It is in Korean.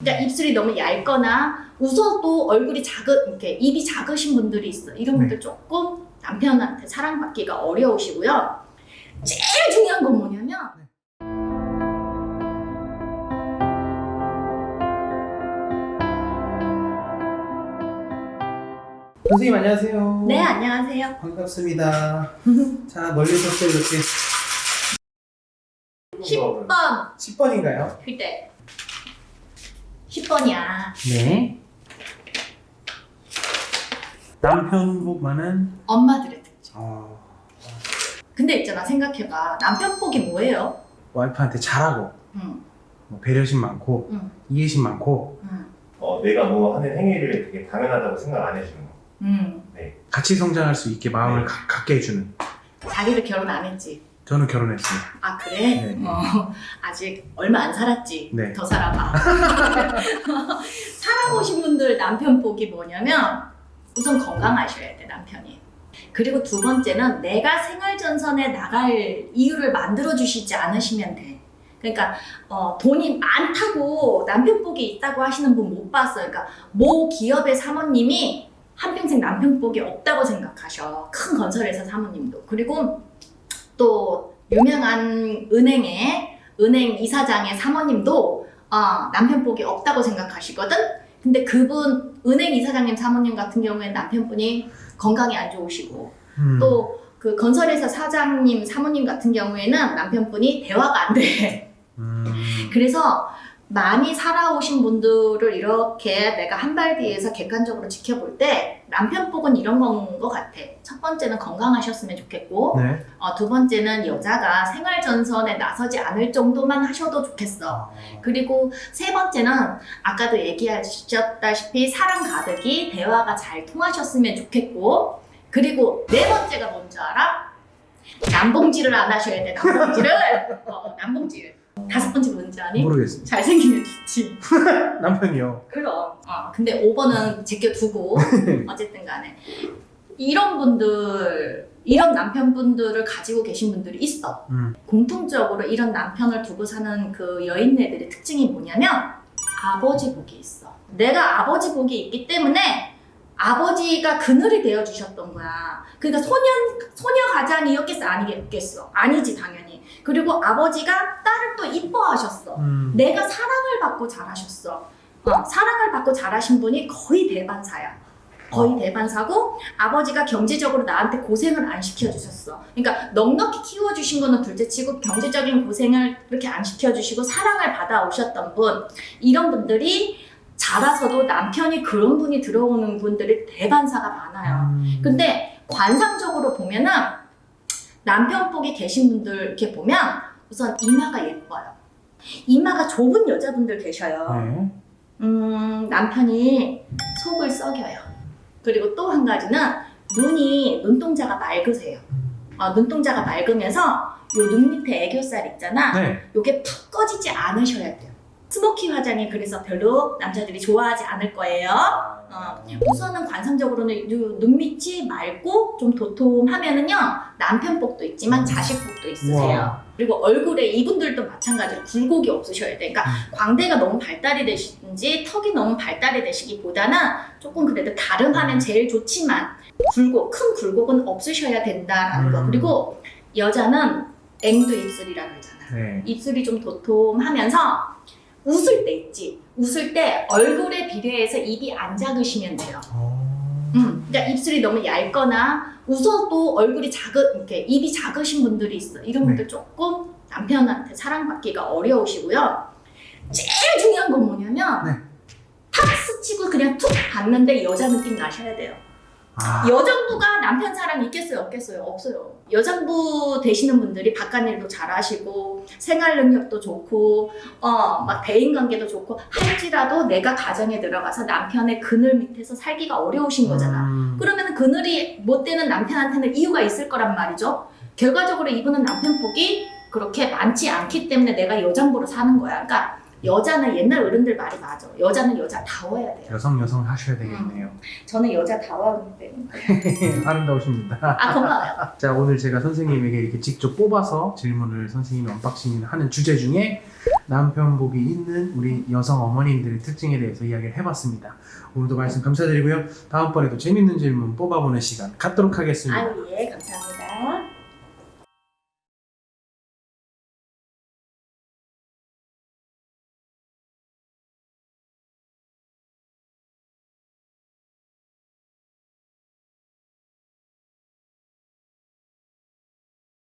그러니까 입술이 너무 얇거나 웃어도 얼굴이 작은 이렇게 입이 작으신 분들이 있어. 이런 분들 조금 남편한테 사랑받기가 어려우시고요. 제일 중요한 건 뭐냐면 선생님 안녕하세요. 네 안녕하세요. 반갑습니다. 자 멀리서 또 이렇게 10번 10번인가요? 그때 10번이야. 네. 남편 복만은 엄마들의 특징. 어, 근데 있잖아 생각해봐 남편 복이 뭐예요? 와이프한테 잘하고 응, 뭐 배려심 많고 응, 이해심 많고 응, 어, 내가 뭐 하는 행위를 되게 당연하다고 생각 안 해주는 거. 응. 같이 성장할 수 있게 마음을 네. 가- 갖게 해주는. 자기도 결혼 안 했지. 저는 결혼했습니다. 아 그래? 네. 어, 아직 얼마 안 살았지. 네. 더 살아봐. 살아보신 분들 남편 복이 뭐냐면 우선 건강하셔야 돼 남편이. 그리고 두 번째는 내가 생활전선에 나갈 이유를 만들어 주시지 않으시면 돼. 그러니까 어, 돈이 많다고 남편 복이 있다고 하시는 분 못 봤어요. 그러니까 모 기업의 사모님이 한평생 남편 복이 없다고 생각하셔. 큰 건설회사 사모님도. 그리고 또 유명한 은행의 은행 이사장의 사모님도 어, 남편 복이 없다고 생각하시거든. 근데 그분 은행 이사장님 사모님 같은 경우에는 남편분이 건강이 안 좋으시고 음. 또그 건설회사 사장님 사모님 같은 경우에는 남편분이 대화가 안 돼. 음. 그래서 많이 살아오신 분들을 이렇게 내가 한 발 뒤에서 객관적으로 지켜볼 때 남편 복은 이런 건 것 같아. 첫 번째는 건강하셨으면 좋겠고 네. 어, 두 번째는 여자가 생활 전선에 나서지 않을 정도만 하셔도 좋겠어. 어, 그리고 세 번째는 아까도 얘기하셨다시피 사랑 가득이 대화가 잘 통하셨으면 좋겠고 그리고 네 번째가 뭔지 알아? 남봉질을 안 하셔야 돼 남봉질을 어, 남봉질 다섯 번째 뭔지 아니? 모르겠습니다. 잘생기면 좋지 남편이요. 그럼 어, 근데 5번은 제껴두고 어쨌든 간에 이런 분들 이런 남편분들을 가지고 계신 분들이 있어 음. 공통적으로 이런 남편을 두고 사는 그 여인네들의 특징이 뭐냐면 아버지 복이 있어. 내가 아버지 복이 있기 때문에 아버지가 그늘이 되어 주셨던 거야. 그러니까 소년 소녀 가장이었겠어 아니겠어? 아니지 당연히. 그리고 아버지가 딸을 또 이뻐하셨어. 음. 내가 사랑을 받고 자라셨어. 어, 사랑을 받고 자라신 분이 거의 대반사야. 거의 어. 대반사고 아버지가 경제적으로 나한테 고생을 안 시켜주셨어. 그러니까 넉넉히 키워주신 거는 둘째치고 경제적인 고생을 그렇게 안 시켜주시고 사랑을 받아오셨던 분 이런 분들이 자라서도 남편이 그런 분이 들어오는 분들이 대반사가 많아요. 음. 근데 관상적으로 보면은 남편 복이 계신 분들 이렇게 보면 우선 이마가 예뻐요. 이마가 좁은 여자분들 계셔요. 네. 음, 남편이 속을 썩여요. 그리고 또 한 가지는 눈이 눈동자가 맑으세요. 어, 눈동자가 맑으면서 요 눈 밑에 애교살 있잖아. 네. 요게 푹 꺼지지 않으셔야 돼요. 스모키 화장이 그래서 별로 남자들이 좋아하지 않을 거예요. 어, 우선은 관상적으로는 요 눈밑이 맑고 좀 도톰하면은요 남편 복도 있지만 자식 복도 있으세요. 우와. 그리고 얼굴에 이분들도 마찬가지로 굴곡이 없으셔야 돼. 그러니까 광대가 너무 발달이 되시든지 턱이 너무 발달이 되시기보다는 조금 그래도 가름하면 제일 좋지만 굴곡 큰 굴곡은 없으셔야 된다라는 거. 음. 그리고 여자는 앵두 입술이라고 하잖아. 네. 입술이 좀 도톰하면서 웃을 때 있지. 웃을 때 얼굴에 비례해서 입이 안 작으시면 돼요. 어. 음, 그러니까 입술이 너무 얇거나 웃어도 얼굴이 작은 이렇게 입이 작으신 분들이 있어. 이런 분들 조금 남편한테 사랑받기가 어려우시고요. 제일 중요한 건 뭐냐면 네. 탁 스 치고 그냥 툭 봤는데 여자 느낌 나셔야 돼요. 아. 여장부가 남편 사랑 있겠어요, 없겠어요? 없어요. 여장부 되시는 분들이 바깥일도 잘하시고 생활 능력도 좋고 어막 대인 관계도 좋고 할지라도 내가 가정에 들어가서 남편의 그늘 밑에서 살기가 어려우신 거잖아. 음. 그러면 그늘이 못 되는 남편한테는 이유가 있을 거란 말이죠. 결과적으로 이분은 남편 복이 그렇게 많지 않기 때문에 내가 여장부로 사는 거야. 그러니까 여자는 옛날 어른들 말이 맞아. 여자는 여자다워야 돼요. 여성 여성 하셔야 되겠네요. 저는 여자다워하기 때문에. 아름다우십니다. 아 고마워요. 자 오늘 제가 선생님에게 이렇게 직접 뽑아서 질문을 선생님이 언박싱 하는 주제 중에 남편복이 있는 우리 여성 어머님들의 특징에 대해서 이야기를 해봤습니다. 오늘도 말씀 감사드리고요. 다음번에도 재밌는 질문 뽑아보는 시간 갖도록 하겠습니다. 아유 예 감사합니다.